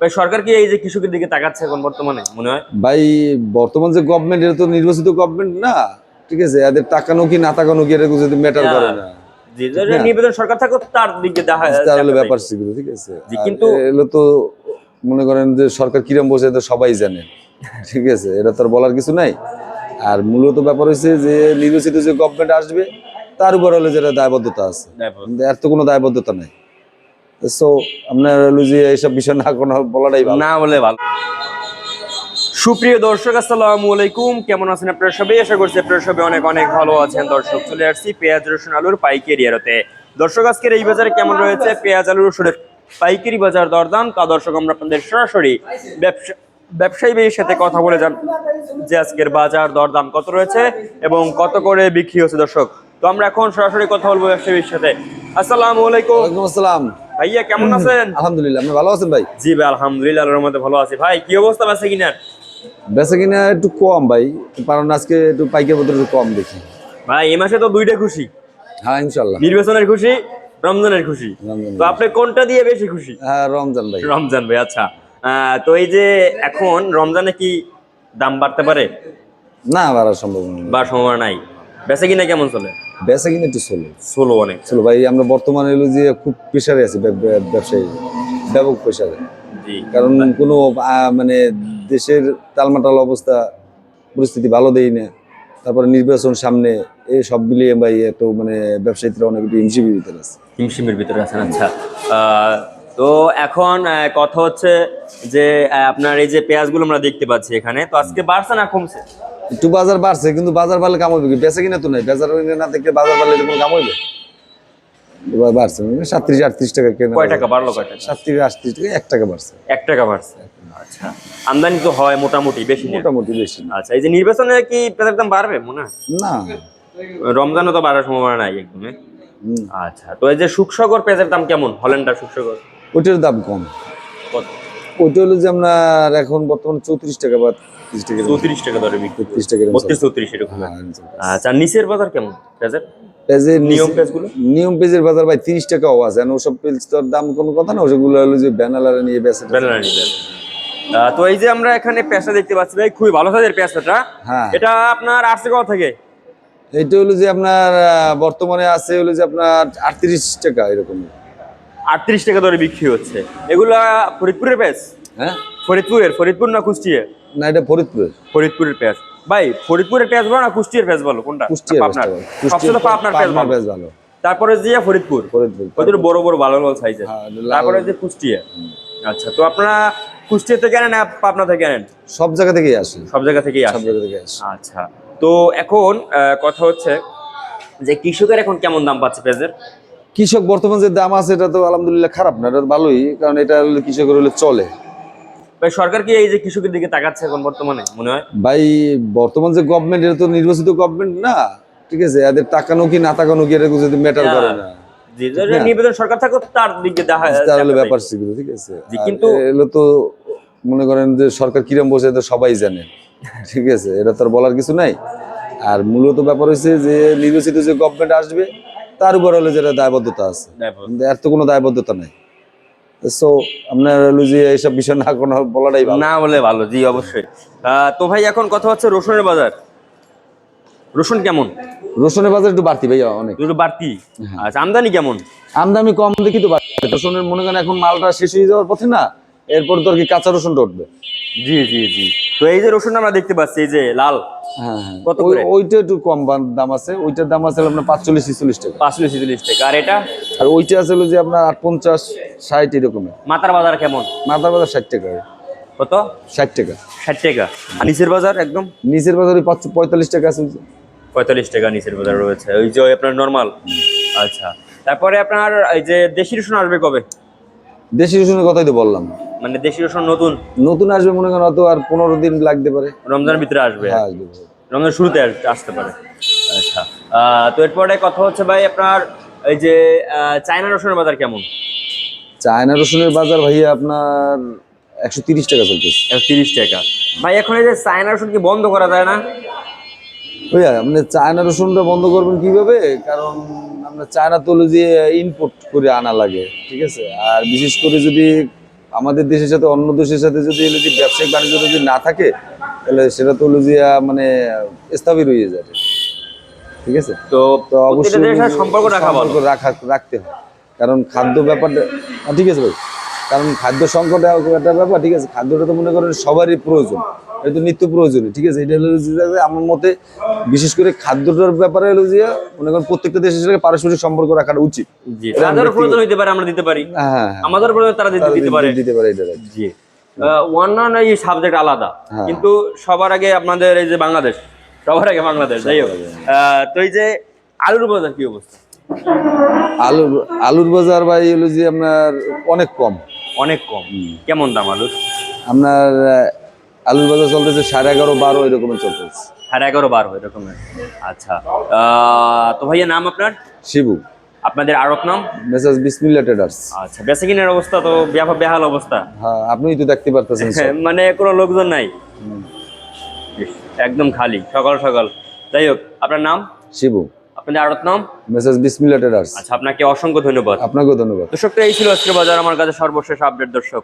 ভাই সরকার কি এই যে কৃষকের দিকে তাকাচ্ছে এখন বর্তমানে মনে হয়? ভাই বর্তমান যে গভর্নমেন্ট এটা তো নির্বাচিত গভর্নমেন্ট না। ঠিক আছে এদের তাকানো কি না তাকানো কি এটা যদি ম্যাটার করে না। যে যে নিবেদন সরকার থাকো তার দিকে দেখা তার ব্যাপার সেগুলো ঠিক আছে। কিন্তু- এগুলো তো মনে করেন যে সরকার কিরম বসে সবাই জানে। ঠিক আছে এটা তো আর বলার কিছু নাই। আর মূলত ব্যাপার হচ্ছে যে নির্বাচিত যে গভর্নমেন্ট আসবে তার উপর হলো যেটা দায়বদ্ধতা আছে। এর তো কোনো দায়বদ্ধতা নাই। সো আপনার যে এইসব বিষয় না কোনো বলাটাই না। বলে ভালো। সুপ্রিয় দর্শক আসসালামু আলাইকুম। কেমন আছেন আপনারা সবাই? আশা করছি আপনারা সবাই অনেক অনেক ভালো আছেন। দর্শক চলে আসছি পেঁয়াজ রসুন আলুর পাইকারি আড়তে দর্শক আজকের এই বাজারে কেমন রয়েছে? পেঁয়াজ আলু রসুনের পাইকারি বাজার দরদাম। তা দর্শক আমরা আপনাদের সরাসরি ব্যবসা ব্যবসায়ী ভাইয়ের সাথে কথা বলে যান যে আজকের বাজার দরদাম কত রয়েছে এবং কত করে বিক্রি হচ্ছে দর্শক। তো আমরা এখন সরাসরি কথা বলব ব্যবসায়ীর সাথে। আসসালামু আলাইকুম। আসসালাম। ভাইয়া কেমন আছেন? আলহামদুলিল্লাহ আপনি ভালো আছেন ভাই? জি ভাই আলহামদুলিল্লাহ মধ্যে ভালো আছি। ভাই কি অবস্থা আছে কিনার বেচা কিনা একটু কম ভাই কারণ আজকে একটু পাইকার মতো একটু কম দেখি। ভাই এই মাসে তো দুইটা খুশি। হ্যাঁ ইনশাল্লাহ নির্বাচনের খুশি রমজানের খুশি। তো আপনি কোনটা দিয়ে বেশি খুশি? হ্যাঁ রমজান ভাই। রমজান ভাই আচ্ছা। তো এই যে এখন রমজানে কি দাম বাড়তে পারে? না বাড়ার সম্ভব না বা সম্ভাবনা নাই। বেচা কিনা কেমন চলে? বেচা কিনা একটু চলে ষোলো অনেক। চলো ভাই আমরা বর্তমানে এলো যে খুব প্রেশারে আছি ব্যব- ব্যব- ব্যবসায়ী ব্যাপক প্রেশারে কারণ কোনো মানে দেশের টালমাটাল অবস্থা পরিস্থিতি ভালো দেই না। তারপরে নির্বাচন সামনে এই সব মিলিয়ে ভাই একটু মানে ব্যবসায়ীরা অনেক একটু হিমশিমের ভিতরে আছে। হিমশিমের ভিতরে আছেন আচ্ছা। তো এখন কথা হচ্ছে যে আপনার এই যে পেঁয়াজগুলো আমরা দেখতে পাচ্ছি এখানে তো আজকে বাড়ছে না কমছে? একটু বাজার বাড়ছে কিন্তু বাজার বাড়লে কাম হবে কি? বেচা কিনা তো নাই। বাজার না দেখলে বাজার বাড়লে কোনো কাম হইবে? বাড়ছে। মানে সাতত্রিশ আটত্রিশ টাকা কেনা কয় টাকা বাড়লো কয় টাকা? সাতত্রিশ আটত্রিশ টাকা এক টাকা বাড়ছে। এক টাকা বাড়ছে। আচ্ছা। আমদানি তো হয় মোটামুটি বেশি মোটামুটি বেশি আচ্ছা এই যে নির্বাচনে কি পেঁয়াজের দাম বাড়বে মনে হয়? না। রমজানে তো বাড়ার সম্ভাবনা নাই একদমই আচ্ছা তো এই যে সুখসাগর পেঁয়াজের দাম কেমন? হল্যান্ডার সুখসাগর? ওইটার দাম কম। কত? ওইটা হলো যে আপনার এখন বর্তমানে চৌত্রিশ টাকা বা তিরিশ টাকা চৌত্রিশ টাকা দরে বিক্রি তিরিশ টাকা বত্রিশ চৌত্রিশ এরকম। হ্যাঁ, আচ্ছা নিচের বাজার কেমন? পেঁয়াজের পেঁয়াজের নিয়ম নিয়ম পেঁয়াজগুলো? নিয়ম পেঁয়াজের বাজার ভাই তিরিশ টাকাও আছে। আর ওসব পেঁয়াজ তোর দাম কোনো কথা না ওগুলো হলো যে ব্যানালারে নিয়ে বেচে ব্যানানা নিবে আহ, তো এই যে আমরা এখানে পেঁয়াজটা দেখতে পাচ্ছি ভাই খুবই ভালো সাইজের পেঁয়াজটা। হ্যাঁ। এটা আপনার আসছে কোথা থেকে? এইটা হলো যে আপনার বর্তমানে আছে হলো যে আপনার আটত্রিশ টাকা এরকম। আটত্রিশ টাকা দরে বিক্রি হচ্ছে। এগুলা ফরিদপুরের পেঁয়াজ হ্যাঁ। ফরিদপুরের? ফরিদপুর না কুষ্টিয়া না এটা ফরিদপুরের ফরিদপুরের পেঁয়াজ ভাই ফরিদপুরের পেঁয়াজ ভালো না কুষ্টিয়ার পেঁয়াজ ভালো কোনটা? আপনার সবচেয়ে পাবনার পেঁয়াজ ভালো। তারপরে যে ফরিদপুর। ফরিদপুর বড় বড় ভালো ভালো সাইজের হ্যাঁ, তারপরে যে কুষ্টিয়া আচ্ছা তো আপনারা কুষ্টিয়া থেকে আনেন না পাবনা থেকে আনেন? সব জায়গা থেকেই আসে। সব জায়গা থেকেই সব জায়গা থেকে আসে। আচ্ছা তো এখন কথা হচ্ছে যে কৃষকের এখন কেমন দাম পাচ্ছে পেঁয়াজের? কৃষক বর্তমান যে দাম আছে এটা তো আলহামদুলিল্লাহ খারাপ না এটা ভালোই কারণ এটা কৃষকের হলে চলে। ভাই সরকার কি এই যে কৃষকের দিকে তাকাচ্ছে এখন বর্তমানে মনে হয়? ভাই বর্তমান যে গভর্নমেন্ট এটা তো নির্বাচিত গভর্নমেন্ট না ঠিক আছে? এদের তাকানো কি না তাকানো কি এটা যদি ম্যাটার করে না। যে যে নিবেদন সরকার থাকো তার দিকে দেখা ব্যাপার। ঠিক আছে? কিন্তু- এগুলো তো মনে করেন যে সরকার কিরম বসে তো সবাই জানে ঠিক আছে? এটা তো আর বলার কিছু নাই। আর মূলত ব্যাপার হচ্ছে যে নির্বাচিত যে গভর্নমেন্ট আসবে তার উপর হলো যেটা দায়বদ্ধতা আছে। কিন্তু এর তো কোনো দায়বদ্ধতা নাই। সো আপনার হলো যে এইসব বিষয় না কোনো বলাটাই ভালো। না বলে ভালো জি অবশ্যই। তো ভাই এখন কথা হচ্ছে রসুনের বাজার। রসুন কেমন? রসুনের বাজার একটু বাড়তি ভাইয়া অনেক। একটু বাড়তি? আচ্ছা আমদানি কেমন? আমদানি কম দেখি তো বাড়তি। রসুনের মনে করেন এখন মালটা শেষ হয়ে যাওয়ার পথে না এরপর তো আর কি কাঁচা রসুনটা উঠবে জি জি জি। তো এই যে রসুন আমরা দেখতে পাচ্ছি এই যে লাল। হ্যাঁ হ্যাঁ কত ওই- করে? ওইটা একটু কম দাম আছে ওইটার দাম আছে আপনার পাঁচচল্লিশ ছিচল্লিশ টাকা। পাঁচশো ছেচল্লিশ টাকা। আর এটা? আর ওইটা আছে যে আপনার আট পঞ্চাশ ষাট এরকমের। মাতার বাজার কেমন? মাথার বাজার ষাট টাকা। কত? ষাট টাকা। ষাট টাকা। আর নিচের বাজার একদম? নিচের বাজার ওই পাঁচ- পঁয়তাল্লিশ টাকা আছে পঁয়তাল্লিশ টাকা নিচের বাজার রয়েছে। ওই যে আপনার নর্মাল আচ্ছা। তারপরে আপনার এই যে দেশি রসুন আসবে কবে? দেশি রসুনের কথাই তো বললাম। মানে দেশি রসুন নতুন? নতুন আসবে মনে করেন অত আর পনেরো দিন লাগতে পারে। রমজানের ভিতরে আসবে? হ্যাঁ আসবে রমজান শুরুতে আস- আসতে পারে। আচ্ছা। তো এরপরে কথা হচ্ছে ভাই আপনার এই যে চায়না রসুনের বাজার কেমন? চায়না রসুনের বাজার ভাইয়া আপনার একশো তিরিশ টাকা চলতেছে। একশো তিরিশ টাকা। ভাই এখন এই যে চায়না রসুন কি বন্ধ করা যায় না? ভাইয়া আপনি চায়না রসুনটা বন্ধ করবেন কীভাবে? কারণ আপনার চায়না তো হলো যে ইনপুট করে আনা লাগে ঠিক আছে? আর বিশেষ করে যদি আমাদের দেশের সাথে অন্য দেশের সাথে যদি এলো যে ব্যবসায়িক বাণিজ্য যদি না থাকে তাহলে সেটা তো হলো যে মানে স্থবির হয়ে যাবে ঠিক আছে? তো তো অবশ্যই সম্পর্ক রাখা রাখা রাখতে হয় কারণ খাদ্য ব্যাপারটা ঠিক আছে ভাই? কারণ খাদ্য সংকট একটা ব্যাপার ঠিক আছে? খাদ্যটা তো মনে করেন সবারই প্রয়োজন। এটা তো নিত্য প্রয়োজনীয় ঠিক আছে? এটা হলো আমার মতে বিশেষ করে খাদ্যটার ব্যাপারে হলো যে মনে করেন প্রত্যেকটা দেশের সাথে পারস্পরিক সম্পর্ক রাখাটা উচিত। জি প্রয়োজন হইতে পারে আমরা দিতে পারি। হ্যাঁ হ্যাঁ হ্যাঁ। আমাদের প্রয়োজন তারা দিতে পারে। দিতে পারে এটা জি। অন্যান্য এই সাবজেক্ট আলাদা। কিন্তু সবার আগে আপনাদের এই যে বাংলাদেশ সবার আগে বাংলাদেশ যাই হোক। তো এই যে আলুর বাজার কি অবস্থা? আলুর আলুর বাজার ভাই হলো যে আপনার অনেক কম। অনেক কম। কেমন দাম আলুর? আপনার আলুর বাজার চলতেছে সাড়ে এগারো বারো এরকমের চলতেছে। সাড়ে এগারো বারো এরকমের আচ্ছা তো ভাইয়া নাম আপনার? শিবু। আপনাদের আরব নাম? মেসাজ বিসমিল্লা ট্রেডার্স। আচ্ছা বেচা কিনের অবস্থা তো ব্যাপক বেহাল অবস্থা। হ্যাঁ আপনিই তো দেখতে পারতেছেন মানে কোনো লোকজন নাই। একদম খালি সকাল সকাল। যাই হোক আপনার নাম? শিবু। আপনাদের আড়ত নাম? মেসাজ বিসমিল্লা ট্রেডার্স। আচ্ছা আপনাকে অসংখ্য ধন্যবাদ। আপনাকেও ধন্যবাদ। দর্শকটা এই ছিল আজকের বাজার আমার কাছে সর্বশেষ আপডেট দর্শক।